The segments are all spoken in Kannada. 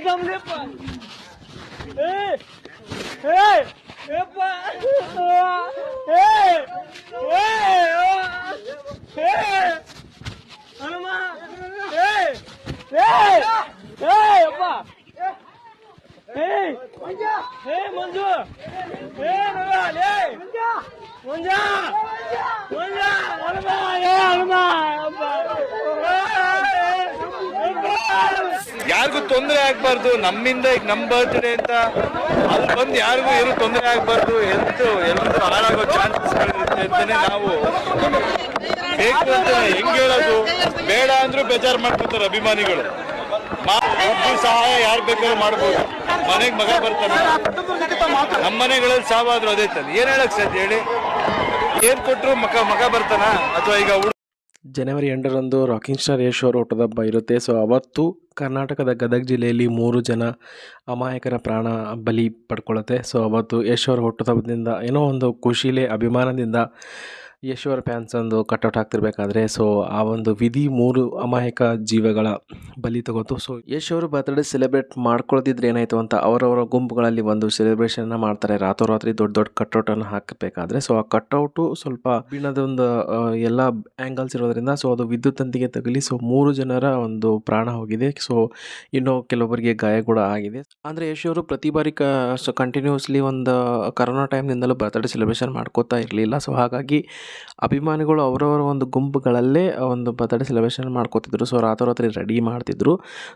તમને પણ એ એ ಮಂಜು ಈ ತಮ್ಮನೆಪ್ಪ ಏ ಏ ಏಪ್ಪ ಏ ಏ ಏ ಹನುಮ ಏ ಏ ಏ ಅಪ್ಪ ಏ ಏ ಮಂಜು ಏ ನಗಾಲ್ ಏ ಮಂಜ ಮಂಜ ಹನುಮ ಏ ಹನುಮ ಯಾರಿಗೂ ತೊಂದರೆ ಆಗ್ಬಾರ್ದು, ನಮ್ಮಿಂದ ಈಗ ನಮ್ಮ ಬರ್ತ್ಡೇ ಅಂತ. ಅಲ್ಲಿ ಬಂದು ಯಾರಿಗೂ ಏನು ತೊಂದರೆ ಆಗ್ಬಾರ್ದು ಎಂದು ಎಲ್ಲರೂ ಹಾಳಾಗೋ ಚಾನ್ಸಸ್ ಅಂತಲೇ ನಾವು ಬೇಕು ಅಂತ ಹೆಂಗ್ ಹೇಳೋದು? ಬೇಡ ಅಂದ್ರೂ ಬೇಜಾರು ಮಾಡ್ಕೊತಾರೆ ಅಭಿಮಾನಿಗಳು. ದುಡ್ಡು ಸಹಾಯ ಯಾರು ಬೇಕಾದ್ರೂ ಮಾಡ್ಬೋದು. ಮನೆಗೆ ಮಗ ಬರ್ತಾನೆ. ನಮ್ಮ ಮನೆಗಳಲ್ಲಿ ಸಾವಾದ್ರು ಅದೇ ತಾನೆ. ಏನ್ ಹೇಳಕ್ ಸಾಧ್ಯ ಹೇಳಿ? ಏನ್ ಕೊಟ್ಟರು ಮಗ ಮಗ ಬರ್ತಾನ? ಅಥವಾ ಈಗ ಜನವರಿ ಎಂಟರಂದು ರಾಕಿಂಗ್ ಸ್ಟಾರ್ ಯಶ್ ಅವರ ಹುಟ್ಟದಬ್ಬ ಇರುತ್ತೆ ಸೊ ಅವತ್ತು ಕರ್ನಾಟಕದ ಗದಗ ಜಿಲ್ಲೆಯಲ್ಲಿ ಮೂರು ಜನ ಅಮಾಯಕರ ಪ್ರಾಣ ಬಲಿ ಪಡ್ಕೊಳ್ಳುತ್ತೆ ಸೊ ಅವತ್ತು ಯಶ್ ಅವರ ಹುಟ್ಟುಹಬ್ಬದಿಂದ ಏನೋ ಒಂದು ಖುಷಿಲೇ, ಅಭಿಮಾನದಿಂದ ಯಶ್ ಅವರ ಫ್ಯಾನ್ಸ್ ಒಂದು ಕಟ್ಔಟ್ ಆಗ್ತಿರ್ಬೇಕಾದ್ರೆ ಸೊ ಆ ಒಂದು ವಿಧಿ ಮೂರು ಅಮಾಯಕ ಜೀವಗಳ ಬಲಿ ತಗೋತು. ಸೊ ಯಶ್ ಅವರು ಬರ್ತ್ಡೇ ಸೆಲೆಬ್ರೇಟ್ ಮಾಡ್ಕೊಳ್ದಿದ್ರೆ ಏನಾಯಿತು ಅಂತ ಅವರವರ ಗುಂಪುಗಳಲ್ಲಿ ಒಂದು ಸೆಲೆಬ್ರೇಷನ್ನ ಮಾಡ್ತಾರೆ. ರಾತ್ರೋರಾತ್ರಿ ದೊಡ್ಡ ದೊಡ್ಡ ಕಟ್ಔಟನ್ನು ಹಾಕಬೇಕಾದ್ರೆ, ಸೊ ಆ ಕಟ್ಔಟ್ ಸ್ವಲ್ಪ ಬಿಣದೊಂದು ಎಲ್ಲ ಆ್ಯಂಗಲ್ಸ್ ಇರೋದ್ರಿಂದ, ಸೊ ಅದು ವಿದ್ಯುತ್ ತಂತಿಗೆ ತಗಲಿ, ಸೊ ಮೂರು ಜನರ ಒಂದು ಪ್ರಾಣ ಹೋಗಿದೆ. ಸೊ ಇನ್ನು ಕೆಲವೊಬ್ಬರಿಗೆ ಗಾಯ ಕೂಡ ಆಗಿದೆ. ಅಂದರೆ ಯಶ್ ಪ್ರತಿ ಬಾರಿ ಕ ಕಂಟಿನ್ಯೂಸ್ಲಿ ಒಂದು ಕರೋನಾ ಟೈಮ್ನಿಂದಲೂ ಬರ್ತ್ಡೇ ಸೆಲೆಬ್ರೇಷನ್ ಮಾಡ್ಕೋತಾ ಇರಲಿಲ್ಲ. ಸೊ ಹಾಗಾಗಿ ಅಭಿಮಾನಿಗಳು ಅವರವರ ಒಂದು ಗುಂಪುಗಳಲ್ಲೇ ಒಂದು ಬರ್ತಡೇ ಸೆಲೆಬ್ರೇಷನ್ ಮಾಡ್ಕೋತಿದ್ರು. ಸೊ ರಾತ್ರೋರಾತ್ರಿ ರೆಡಿ ಮಾಡ್ತಿದ್ರು.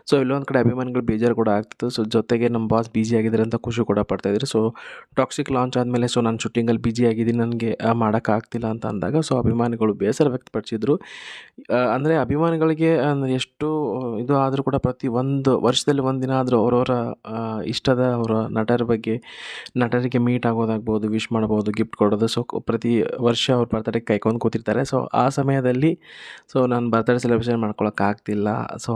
ಸೊ ಇಲ್ಲೊಂದು ಕಡೆ ಅಭಿಮಾನಿಗಳು ಬೇಜಾರು ಕೂಡ ಆಗ್ತಿತ್ತು. ಸೊ ಜೊತೆಗೆ ನಮ್ಮ ಬಾಸ್ ಬಿಜಿ ಆಗಿದ್ದಾರೆ ಅಂತ ಖುಷಿ ಕೂಡ ಪಡ್ತಾಯಿದ್ರು ಸೊ ಟಾಕ್ಸಿಕ್ ಲಾಂಚ್ ಆದಮೇಲೆ ಸೊ ನಾನು ಶೂಟಿಂಗಲ್ಲಿ ಬಿಜಿ ಆಗಿದ್ದೀನಿ. ನನಗೆ ಮಾಡೋಕ್ಕಾಗ್ತಿಲ್ಲ ಅಂತ ಅಂದಾಗ ಸೊ ಅಭಿಮಾನಿಗಳು ಬೇಸರ ವ್ಯಕ್ತಪಡಿಸಿದ್ರು. ಅಂದರೆ ಅಭಿಮಾನಿಗಳಿಗೆ ಎಷ್ಟು, ಇದು ಆದರೂ ಕೂಡ ಪ್ರತಿ ಒಂದು ವರ್ಷದಲ್ಲಿ ಒಂದು ದಿನ ಆದರೂ ಅವರವರ ಇಷ್ಟದ ಅವರ ನಟರ ಬಗ್ಗೆ, ನಟರಿಗೆ ಮೀಟ್ ಆಗೋದಾಗ್ಬೋದು ವಿಶ್ ಮಾಡ್ಬೋದು ಗಿಫ್ಟ್ ಕೊಡೋದು. ಸೊ ಪ್ರತಿ ವರ್ಷ ಅವ್ರ ಬರ್ತಡೇ ಕೈಕೊಂಡು ಕೂತಿರ್ತಾರೆ. ಸೊ ಆ ಸಮಯದಲ್ಲಿ ಸೊ ನಾನು ಬರ್ತಡೇ ಸೆಲೆಬ್ರೇಷನ್ ಮಾಡ್ಕೊಳಕ್ಕಾಗ್ತಿಲ್ಲ ಸೊ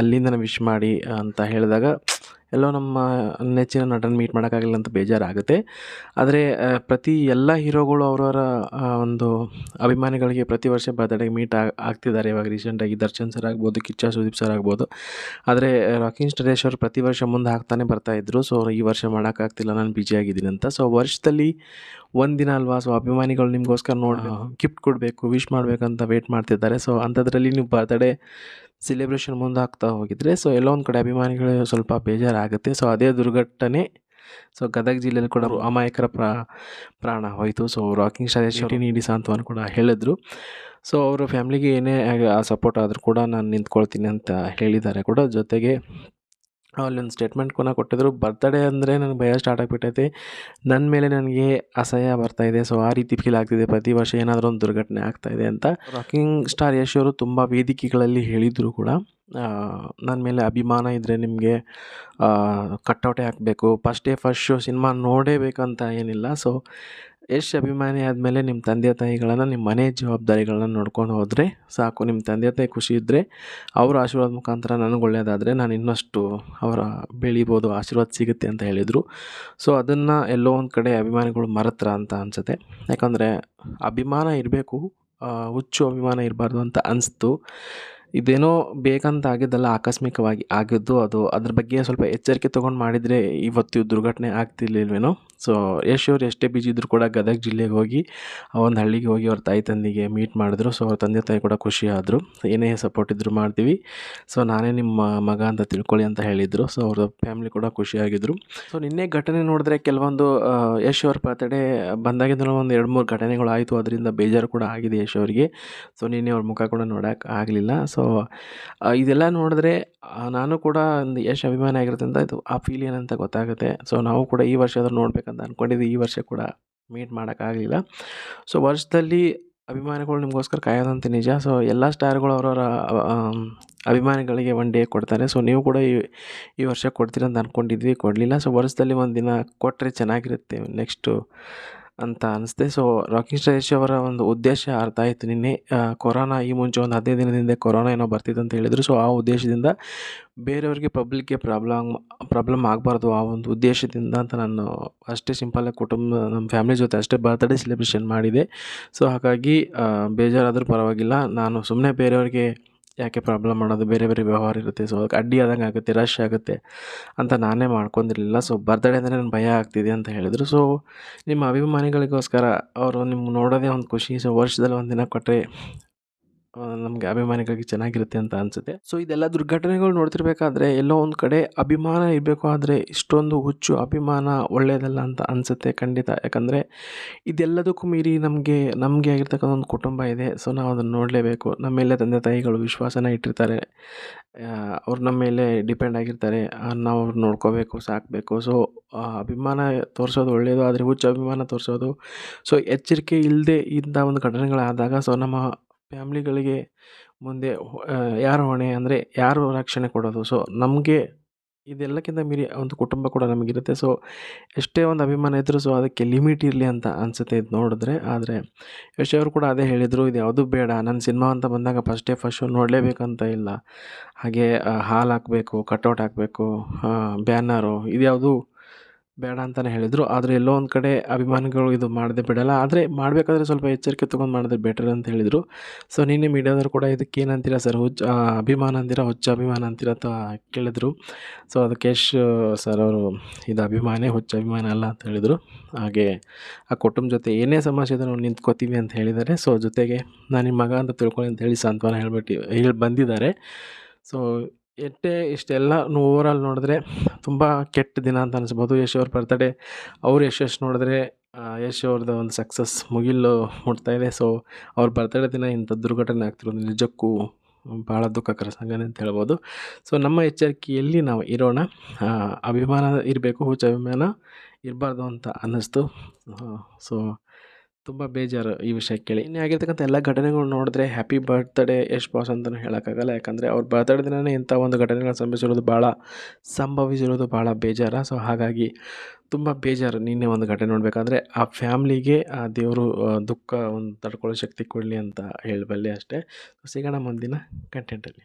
ಅಲ್ಲಿಂದ ನಾನು ವಿಶ್ ಮಾಡಿ ಅಂತ ಹೇಳಿದಾಗ, ಎಲ್ಲೋ ನಮ್ಮ ನೆಚ್ಚಿನ ನಟನ ಮೀಟ್ ಮಾಡೋಕ್ಕಾಗಲಿಲ್ಲ ಅಂತ ಬೇಜಾರಾಗುತ್ತೆ. ಆದರೆ ಪ್ರತಿ ಎಲ್ಲ ಹೀರೋಗಳು ಅವರವರ ಒಂದು ಅಭಿಮಾನಿಗಳಿಗೆ ಪ್ರತಿ ವರ್ಷ ಬರ್ತಡೇಗೆ ಮೀಟ್ ಆಗ್ತಿದ್ದಾರೆ. ಇವಾಗ ರೀಸೆಂಟಾಗಿ ದರ್ಶನ್ ಸರ್ ಆಗ್ಬೋದು, ಕಿಚ್ಚ ಸುದೀಪ್ ಸರ್ ಆಗ್ಬೋದು. ಆದರೆ ರಾಕಿಂಗ್ ಸ್ಟರೇಶ್ ಅವರು ಪ್ರತಿ ವರ್ಷ ಮುಂದೆ ಹಾಕ್ತಾನೆ ಬರ್ತಾಯಿದ್ರು ಸೊ ಈ ವರ್ಷ ಮಾಡೋಕ್ಕಾಗ್ತಿಲ್ಲ ನಾನು ಬಿಜಿಯಾಗಿದ್ದೀನಿ ಅಂತ. ಸೊ ವರ್ಷದಲ್ಲಿ ಒಂದಿನ ಅಲ್ವಾ? ಸೊ ಅಭಿಮಾನಿಗಳು ನಿಮಗೋಸ್ಕರ ನೋಡಿ ಗಿಫ್ಟ್ ಕೊಡಬೇಕು ವಿಶ್ ಮಾಡಬೇಕಂತ ವೇಟ್ ಮಾಡ್ತಿದ್ದಾರೆ. ಸೊ ಅಂಥದ್ರಲ್ಲಿ ನೀವು ಬರ್ತಡೇ ಸೆಲೆಬ್ರೇಷನ್ ಮುಂದೆ ಹಾಕ್ತಾ ಹೋಗಿದ್ರೆ ಸೊ ಎಲ್ಲೋ ಒಂದು ಕಡೆ ಅಭಿಮಾನಿಗಳು ಸ್ವಲ್ಪ ಬೇಜಾರಾಗುತ್ತೆ. ಸೊ ಅದೇ ದುರ್ಘಟನೆ. ಸೊ ಗದಗ ಜಿಲ್ಲೆಯಲ್ಲಿ ಕೂಡ ಅಮಾಯಕರ ಪ್ರಾ ಪ್ರಾಣ ಹೋಯಿತು. ಸೊ ರಾಕಿಂಗ್ ಸ್ಟಾರ್ ಶೆಟ್ಟಿ ನೀಡಿ ಸಾಂತ್ವನ ಕೂಡ ಹೇಳಿದ್ರು. ಸೊ ಅವರ ಫ್ಯಾಮ್ಲಿಗೆ ಏನೇ ಸಪೋರ್ಟ್ ಆದರೂ ಕೂಡ ನಾನು ನಿಂತ್ಕೊಳ್ತೀನಿ ಅಂತ ಹೇಳಿದ್ದಾರೆ ಕೂಡ. ಜೊತೆಗೆ ಅಲ್ಲೊಂದು ಸ್ಟೇಟ್ಮೆಂಟ್ ಕೂಡ ಕೊಟ್ಟಿದ್ರು. ಬರ್ತಡೇ ಅಂದರೆ ನನಗೆ ಭಯ ಸ್ಟಾರ್ಟ್ ಆಗಿಬಿಟ್ಟೈತೆ. ನನ್ನ ಮೇಲೆ ನನಗೆ ಅಸಹ್ಯ ಬರ್ತಾ ಇದೆ. ಸೊ ಆ ರೀತಿ ಫೀಲ್ ಆಗ್ತಿದೆ. ಪ್ರತಿ ವರ್ಷ ಏನಾದರೂ ಒಂದು ದುರ್ಘಟನೆ ಆಗ್ತಾಯಿದೆ ಅಂತ ರಾಕಿಂಗ್ ಸ್ಟಾರ್ ಯಶ್ ಅವರು ತುಂಬ ವೇದಿಕೆಗಳಲ್ಲಿ ಹೇಳಿದರು ಕೂಡ. ನನ್ನ ಮೇಲೆ ಅಭಿಮಾನ ಇದ್ದರೆ ನಿಮಗೆ ಕಟ್ಔಟೇ ಹಾಕಬೇಕು. First day first show cinema ನೋಡೇಬೇಕಂತ ಏನಿಲ್ಲ. ಸೊ ಯಶ್ ಅಭಿಮಾನಿ ಆದಮೇಲೆ ನಿಮ್ಮ ತಂದೆ ತಾಯಿಗಳನ್ನು, ನಿಮ್ಮ ಮನೆ ಜವಾಬ್ದಾರಿಗಳನ್ನ ನೋಡ್ಕೊಂಡು ಹೋದರೆ ಸಾಕು. ನಿಮ್ಮ ತಂದೆ ತಾಯಿ ಖುಷಿ ಇದ್ದರೆ ಅವರ ಆಶೀರ್ವಾದ ಮುಖಾಂತರ ನನಗೆ ಒಳ್ಳೆಯದಾದರೆ ನಾನು ಇನ್ನಷ್ಟು ಅವರ ಬೆಳಿಬೋದು, ಆಶೀರ್ವಾದ ಸಿಗುತ್ತೆ ಅಂತ ಹೇಳಿದರು. ಸೊ ಅದನ್ನು ಎಲ್ಲೋ ಒಂದು ಕಡೆ ಅಭಿಮಾನಿಗಳು ಮರೆತ್ರ ಅಂತ ಅನಿಸುತ್ತೆ. ಯಾಕಂದರೆ ಅಭಿಮಾನ ಇರಬೇಕು ಹುಚ್ಚು ಅಭಿಮಾನ ಇರಬಾರ್ದು ಅಂತ ಅನಿಸ್ತು. ಇದೇನೋ ಬೇಕಂತ ಆಗಿದ್ದಲ್ಲ, ಆಕಸ್ಮಿಕವಾಗಿ ಆಗಿದ್ದು ಅದು ಅದ್ರ ಬಗ್ಗೆ ಸ್ವಲ್ಪ ಎಚ್ಚರಿಕೆ ತೊಗೊಂಡು ಮಾಡಿದರೆ ಇವತ್ತು ದುರ್ಘಟನೆ ಆಗ್ತಿರ್ಲಿಲ್ವೇನೋ? ಸೊ ಯಶ್ ಅವ್ರು ಎಷ್ಟೇ ಬಿಜಿ ಇದ್ದರೂ ಕೂಡ ಗದಗ ಜಿಲ್ಲೆಗೆ ಹೋಗಿ, ಆ ಒಂದು ಹಳ್ಳಿಗೆ ಹೋಗಿ ಅವ್ರ ತಾಯಿ ತಂದೆಗೆ ಮೀಟ್ ಮಾಡಿದ್ರು. ಸೊ ಅವ್ರ ತಂದೆ ತಾಯಿ ಕೂಡ ಖುಷಿ ಆದರು ಏನೇ ಸಪೋರ್ಟ್ ಇದ್ದರೂ ಮಾಡ್ತೀವಿ. ಸೊ ನಾನೇ ನಿಮ್ಮ ಮಗ ಅಂತ ತಿಳ್ಕೊಳ್ಳಿ ಅಂತ ಹೇಳಿದರು. ಸೊ ಅವ್ರ ಫ್ಯಾಮಿಲಿ ಕೂಡ ಖುಷಿಯಾಗಿದ್ದರು ಸೊ ನಿನ್ನೆ ಘಟನೆ ನೋಡಿದ್ರೆ ಕೆಲವೊಂದು ಯಶ್ ಅವ್ರ ಬರ್ತಡೇ ಬಂದಾಗಿಂದಲೂ ಒಂದು ಎರಡು ಮೂರು ಘಟನೆಗಳು ಆಯಿತು ಅದರಿಂದ ಬೇಜಾರು ಕೂಡ ಆಗಿದೆ ಯಶ್ ಅವರಿಗೆ. ಸೊ ನಿನ್ನೆ ಅವ್ರ ಮುಖ ಕೂಡ ನೋಡೋಕೆ ಆಗಲಿಲ್ಲ. ಸೊ ಇದೆಲ್ಲ ನೋಡಿದ್ರೆ ನಾನು ಕೂಡ ಒಂದು ಯಶ್ ಅಭಿಮಾನಿ ಆಗಿರೋದ್ರಿಂದ ಇದು ಆ ಫೀಲ್ ಏನಂತ ಗೊತ್ತಾಗುತ್ತೆ. ಸೊ ನಾವು ಕೂಡ ಈ ವರ್ಷ ಆದರೂ ನೋಡಬೇಕಂತ ಅಂದ್ಕೊಂಡಿದ್ವಿ ಈ ವರ್ಷ ಕೂಡ ಮೀಟ್ ಮಾಡೋಕ್ಕಾಗಲಿಲ್ಲ. ಸೊ ವರ್ಷದಲ್ಲಿ ಅಭಿಮಾನಿಗಳು ನಿಮಗೋಸ್ಕರ ಕಾಯೋದಂತ ನಿಜ. ಸೊ ಎಲ್ಲ ಸ್ಟಾರ್ಗಳು ಅವರವರ ಅಭಿಮಾನಿಗಳಿಗೆ ಒನ್ ಡೇ ಕೊಡ್ತಾರೆ. ಸೊ ನೀವು ಕೂಡ ಈ ಈ ವರ್ಷ ಕೊಡ್ತೀರಂತ ಅಂದ್ಕೊಂಡಿದ್ವಿ ಕೊಡಲಿಲ್ಲ. ಸೊ ವರ್ಷದಲ್ಲಿ ಒಂದು ದಿನ ಕೊಟ್ಟರೆ ಚೆನ್ನಾಗಿರುತ್ತೆ. ನೆಕ್ಸ್ಟು ಅಂತ ಅನಿಸ್ತೆ. ಸೊ ರಾಕಿಂಗ್ ಸ್ಟಾರ್ ಯಶ್ ಅವರ ಒಂದು ಉದ್ದೇಶ ಅರ್ಥ ಆಯಿತು. ನಿನ್ನೆ ಕೊರೋನಾ ಈ ಮುಂಚೆ ಒಂದು ಹದಿನೈದು ದಿನದಿಂದ ಕೊರೋನಾ ಏನೋ ಬರ್ತಿತ್ತು ಅಂತ ಹೇಳಿದರು. ಸೊ ಆ ಉದ್ದೇಶದಿಂದ ಬೇರೆಯವ್ರಿಗೆ ಪಬ್ಲಿಕ್ಗೆ ಪ್ರಾಬ್ಲಮ್ ಪ್ರಾಬ್ಲಮ್ ಆಗಬಾರ್ದು ಆ ಒಂದು ಉದ್ದೇಶದಿಂದ ಅಂತ ನಾನು ಅಷ್ಟೇ ಸಿಂಪಲ್ಲಾಗಿ ಕುಟುಂಬ, ನಮ್ಮ ಫ್ಯಾಮಿಲಿ ಜೊತೆ ಅಷ್ಟೇ ಬರ್ತ್ಡೇ ಸೆಲೆಬ್ರೇಷನ್ ಮಾಡಿದೆ. ಸೊ ಹಾಗಾಗಿ ಬೇಜಾರಾದರೂ ಪರವಾಗಿಲ್ಲ. ನಾನು ಸುಮ್ಮನೆ ಬೇರೆಯವ್ರಿಗೆ ಯಾಕೆ ಪ್ರಾಬ್ಲಮ್ ಮಾಡೋದು? ಬೇರೆ ಬೇರೆ ವ್ಯವಹಾರ ಇರುತ್ತೆ. ಸೊ ಅದಕ್ಕೆ ಅಡ್ಡಿ ಆದಂಗೆ ಆಗುತ್ತೆ ರಶ್ ಆಗುತ್ತೆ ಅಂತ ನಾನೇ ಮಾಡ್ಕೊಂಡಿರಲಿಲ್ಲ. ಸೊ ಬರ್ತಡೆ ಅಂದರೆ ನನ್ನ ಭಯ ಆಗ್ತಿದೆ ಅಂತ ಹೇಳಿದರು. ಸೊ ನಿಮ್ಮ ಅಭಿಮಾನಿಗಳಿಗೋಸ್ಕರ ಅವರು ನಿಮ್ಗೆ ನೋಡೋದೇ ಒಂದು ಖುಷಿ. ಸೊ ವರ್ಷದಲ್ಲಿ ಒಂದು ದಿನ ಕೊಟ್ಟರೆ ನಮಗೆ ಅಭಿಮಾನಿಗಳಿಗೆ ಚೆನ್ನಾಗಿರುತ್ತೆ ಅಂತ ಅನಿಸುತ್ತೆ. ಸೊ ಇದೆಲ್ಲ ದುರ್ಘಟನೆಗಳು ನೋಡ್ತಿರ್ಬೇಕಾದ್ರೆ ಎಲ್ಲೋ ಒಂದು ಕಡೆ ಅಭಿಮಾನ ಇರಬೇಕು ಆದರೆ ಇಷ್ಟೊಂದು ಹುಚ್ಚು ಅಭಿಮಾನ ಒಳ್ಳೆಯದಲ್ಲ ಅಂತ ಅನಿಸುತ್ತೆ ಖಂಡಿತ. ಯಾಕಂದರೆ ಇದೆಲ್ಲದಕ್ಕೂ ಮೀರಿ ನಮಗೆ ನಮಗೆ ಆಗಿರ್ತಕ್ಕಂಥ ಒಂದು ಕುಟುಂಬ ಇದೆ. ಸೊ ನಾವು ಅದನ್ನು ನೋಡಲೇಬೇಕು. ನಮ್ಮ ಮೇಲೆ ತಂದೆ ತಾಯಿಗಳು ವಿಶ್ವಾಸನ ಇಟ್ಟಿರ್ತಾರೆ. ಅವ್ರು ನಮ್ಮ ಮೇಲೆ ಡಿಪೆಂಡ್ ಆಗಿರ್ತಾರೆ. ನಾವು ಅವ್ರು ನೋಡ್ಕೋಬೇಕು, ಸಾಕಬೇಕು. ಸೊ ಅಭಿಮಾನ ತೋರಿಸೋದು ಒಳ್ಳೆಯದು ಆದರೆ ಹುಚ್ಚು ಅಭಿಮಾನ ತೋರಿಸೋದು. ಸೊ ಎಚ್ಚರಿಕೆ ಇಲ್ಲದೆ ಇಂಥ ಒಂದು ಘಟನೆಗಳಾದಾಗ ಸೊ ನಮ್ಮ ಫ್ಯಾಮ್ಲಿಗಳಿಗೆ ಮುಂದೆ ಯಾರು ಹೊಣೆ ಅಂದರೆ ಯಾರು ರಕ್ಷಣೆ ಕೊಡೋದು. ಸೊ ನಮಗೆ ಇದೆಲ್ಲಕ್ಕಿಂತ ಮೀರಿ ಒಂದು ಕುಟುಂಬ ಕೂಡ ನಮಗಿರುತ್ತೆ. ಸೊ ಎಷ್ಟೇ ಒಂದು ಅಭಿಮಾನ ಇದ್ದರೂ ಸೊ ಅದಕ್ಕೆ ಲಿಮಿಟ್ ಇರಲಿ ಅಂತ ಅನಿಸುತ್ತೆ ಇದು ನೋಡಿದ್ರೆ. ಆದರೆ ಯಶ್ ಅವರು ಕೂಡ ಅದೇ ಹೇಳಿದರು, ಇದು ಯಾವುದೂ ಬೇಡ. ನನ್ನ ಸಿನಿಮಾ ಅಂತ ಬಂದಾಗ ಫಸ್ಟೇ ಫಸ್ಟ್ ಶೋ ನೋಡಲೇಬೇಕಂತ ಇಲ್ಲ. ಹಾಗೆ ಹಾಲ್ ಹಾಕಬೇಕು, ಕಟೌಟ್ ಹಾಕಬೇಕು ಬ್ಯಾನರು ಇದ್ಯಾವುದು ಬೇಡ ಅಂತಲೇ ಹೇಳಿದರು. ಆದರೆ ಎಲ್ಲೋ ಒಂದು ಕಡೆ ಅಭಿಮಾನಿಗಳು ಇದು ಮಾಡದೆ ಬಿಡಲ್ಲ. ಆದರೆ ಮಾಡಬೇಕಾದ್ರೆ ಸ್ವಲ್ಪ ಎಚ್ಚರಿಕೆ ತೊಗೊಂಡು ಮಾಡಿದ್ರೆ ಬೆಟರ್ ಅಂತ ಹೇಳಿದರು. ಸೊ ನಿನ್ನೆ ಮೀಡಿಯಾದವರು ಕೂಡ ಇದಕ್ಕೆ ಏನಂತೀರಾ ಸರ್ ಹುಚ್ಚ ಅಭಿಮಾನ ಅಂತೀರಾ, ಹುಚ್ಚ ಅಭಿಮಾನ ಅಂತೀರ ಅಂತ ಕೇಳಿದರು. ಸೊ ಅದಕ್ಕೆ ಯಶ್ ಸರ್ ಅವರು ಇದು ಅಭಿಮಾನೇ, ಹುಚ್ಚ ಅಭಿಮಾನ ಅಲ್ಲ ಅಂತ ಹೇಳಿದರು. ಹಾಗೆ ಆ ಕುಟುಂಬ ಜೊತೆ ಏನೇ ಸಮಸ್ಯೆ ಇದ್ರೂ ನಾವು ನಿಂತ್ಕೋತೀವಿ ಅಂತ ಹೇಳಿದ್ದಾರೆ. ಸೊ ಜೊತೆಗೆ ನಾನು ನಿಮ್ಮ ಮಗ ಅಂತ ತಿಳ್ಕೊಳ್ಳಿ ಅಂತ ಹೇಳಿ ಸಾಂತ್ವನ ಹೇಳ್ಬಿಟ್ಟು, ಹೇಳಿ ಬಂದಿದ್ದಾರೆ. ಸೊ ಎಷ್ಟೇ ಇಷ್ಟೆಲ್ಲ ಓವರಾಲ್ ನೋಡಿದ್ರೆ ತುಂಬ ಕೆಟ್ಟ ದಿನ ಅಂತ ಅನಿಸ್ಬೋದು. ಯಶ್ ಅವ್ರ ಬರ್ತಡೇ ಅವ್ರು ಯಶಸ್ ನೋಡಿದ್ರೆ ಯಶ್ ಅವ್ರದ್ದು ಒಂದು ಸಕ್ಸಸ್ ಮುಗಿಲು ಇದೆ. ಸೊ ಅವ್ರ ಬರ್ತಡೇ ದಿನ ಇಂಥ ದುರ್ಘಟನೆ ಆಗ್ತಿರೋದು ನಿಜಕ್ಕೂ ಭಾಳ ದುಃಖಕರ ಸಂಗತಿ ಅಂತ ಹೇಳ್ಬೋದು. ಸೊ ನಮ್ಮ ಎಚ್ಚರಿಕೆಯಲ್ಲಿ ನಾವು ಇರೋಣ. ಅಭಿಮಾನ ಇರಬೇಕು, ಹುಚ್ಚ ಅಭಿಮಾನ ಇರಬಾರ್ದು ಅಂತ ಅನ್ನಿಸ್ತು. ಸೊ ತುಂಬ ಬೇಜಾರು ಈ ವಿಷಯ ಕೇಳಿ. ಇನ್ನೇ ಆಗಿರ್ತಕ್ಕಂಥ ಎಲ್ಲ ಘಟನೆಗಳು ನೋಡಿದ್ರೆ ಹ್ಯಾಪಿ ಬರ್ತ್ಡೇ ಯಶ್ ಬಾಸ್ ಅಂತಲೂ ಹೇಳೋಕ್ಕಾಗಲ್ಲ. ಯಾಕಂದರೆ ಅವ್ರ ಬರ್ತಡೇ ದಿನವೇ ಇಂಥ ಒಂದು ಘಟನೆಗಳು ಸಂಭವಿಸಿರೋದು ಭಾಳ ಸಂಭವಿಸಿರೋದು ಭಾಳ ಬೇಜಾರ. ಸೊ ಹಾಗಾಗಿ ತುಂಬ ಬೇಜಾರು ನಿನ್ನೆ ಒಂದು ಘಟನೆ ನೋಡಬೇಕಂದ್ರೆ ಆ ಫ್ಯಾಮ್ಲಿಗೆ, ಆ ದೇವರು ದುಃಖ ಒಂದು ತಡ್ಕೊಳ್ಳೋ ಶಕ್ತಿ ಕೊಡಲಿ ಅಂತ ಹೇಳಬಲ್ಲೆ ಅಷ್ಟೇ. ಸಿಗೋಣ ಮುಂದಿನ ಕಂಟೆಂಟಲ್ಲಿ